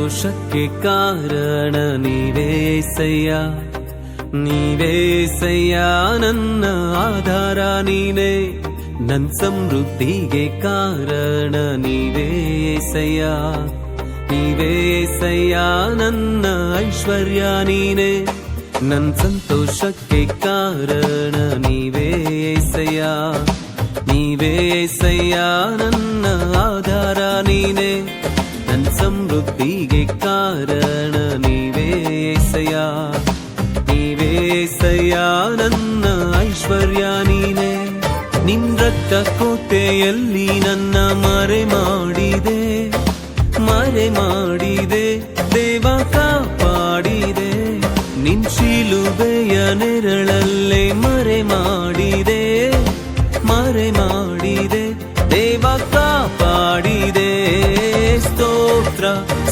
ನನ್ ಸಂತೋಷಕ್ಕೆ ಕಾರಣ ನೀವೇ ಸಯ್ಯ ನೀವೇ ಸಯ್ಯ ನನ್ನ ಆಧಾರ ನೀನೇ ನನ್ ಸಮೃದ್ಧಿಗೆ ಕಾರಣ ನೀವೇ ಸಯ್ಯ ನೀವೇ ಸಯ್ಯ ನನ್ನ ಐಶ್ವರ್ಯ ನೀನೇ ನನ್ ಸಂತೋಷಕ್ಕೆ ಕಾರಣ ನೀವೇ ಸಯ್ಯ ನೀವೇ ಸಯ್ಯ ನನ್ನ ಆಧಾರ ನೀನೇ ನನ್ ಸಮೃದ್ಧಿಗೆ ಕಾರಣ ನೀವೇ ನೀವೇಸಯ ನೀವೇ ಸಯ್ಯ ನನ್ನ ಐಶ್ವರ್ಯ ನೀನೆ. ನಿನ್ ರಕ್ತ ಕೋಟೆಯಲ್ಲಿ ನನ್ನ ಮರೆ ಮಾಡಿದೆ. ಮರೆ ಮಾಡಿದೆ, ದೇವ ಕಾಪಾಡಿದೆ. ನಿನ್ ಶಿಲುಬೆಯ ನೆರಳಲ್ಲೇ ಮರೆ ಮಾಡಿದೆ.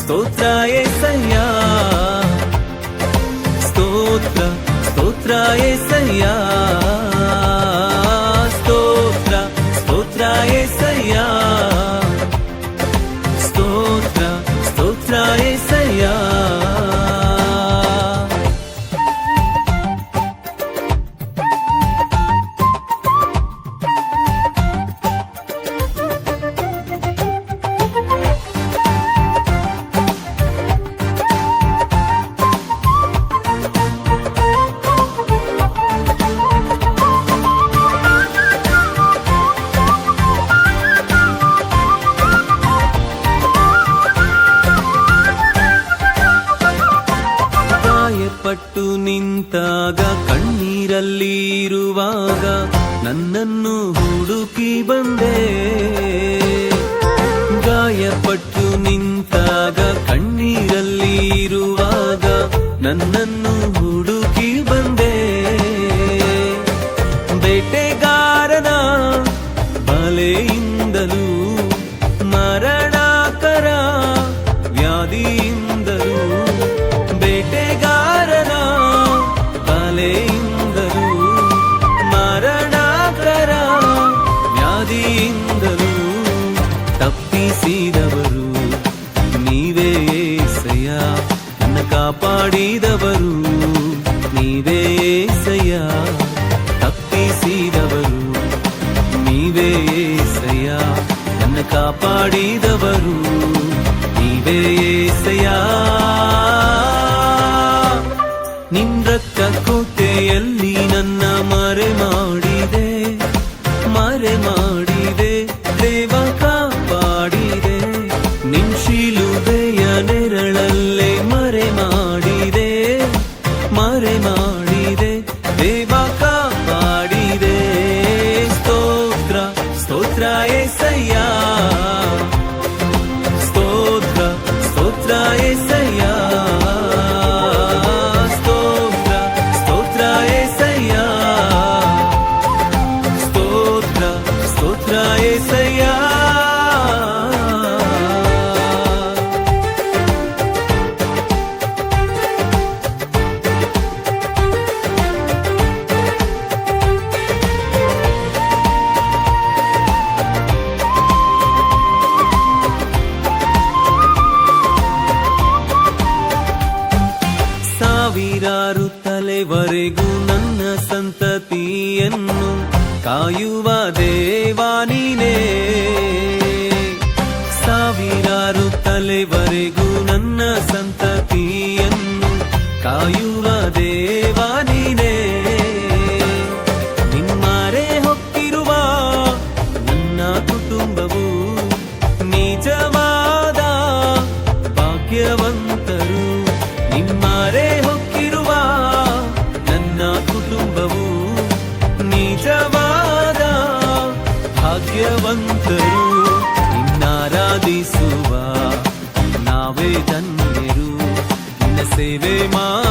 స్తోత్రాయే సయ్యా. స్తోత్ర స్తోత్రాయే సయ్యా. స్తోత్ర స్తోత్రాయే సయ్యా. ಗಾಯಪಟ್ಟು ನಿಂತಾಗ, ಕಣ್ಣೀರಲ್ಲಿ ಇರುವಾಗ ನನ್ನನ್ನು ಹುಡುಕಿ ಬಂದೆ. ಗಾಯಪಟ್ಟು ನಿಂತಾಗ, ಕಣ್ಣೀರಲ್ಲಿ ಇರುವಾಗ ನನ್ನನ್ನು ಹುಡುಕಿ ಬಂದೆ. ಬೇಟೆಗಾರನ ಬಲೆಯಿಂದಲೂ ಕಾಪಾಡಿದವರು ನೀವೇ ಸಯ ತಪ್ಪಿಸಿದವರು ನೀವೇ ಸಯ ನನ್ನ ಕಾಪಾಡಿದವರು ನೀವೇ ಸಯ ನಿನ್ ರಕ್ತ ಕೋಟೆಯಲ್ಲಿ ಸಾವಿರಾರು ತಲೆವರೆಗೂ ನನ್ನ ಸಂತತಿಯನ್ನು ಕಾಯುವ ದೇವಾ ಭಾಗ್ಯವಂತರು ನಿನ್ನಾರಾಧಿಸುವ ನಾವೇ ಧನ್ಯರು ನಿನ್ನ ಸೇವೆ ಮಾಡುವ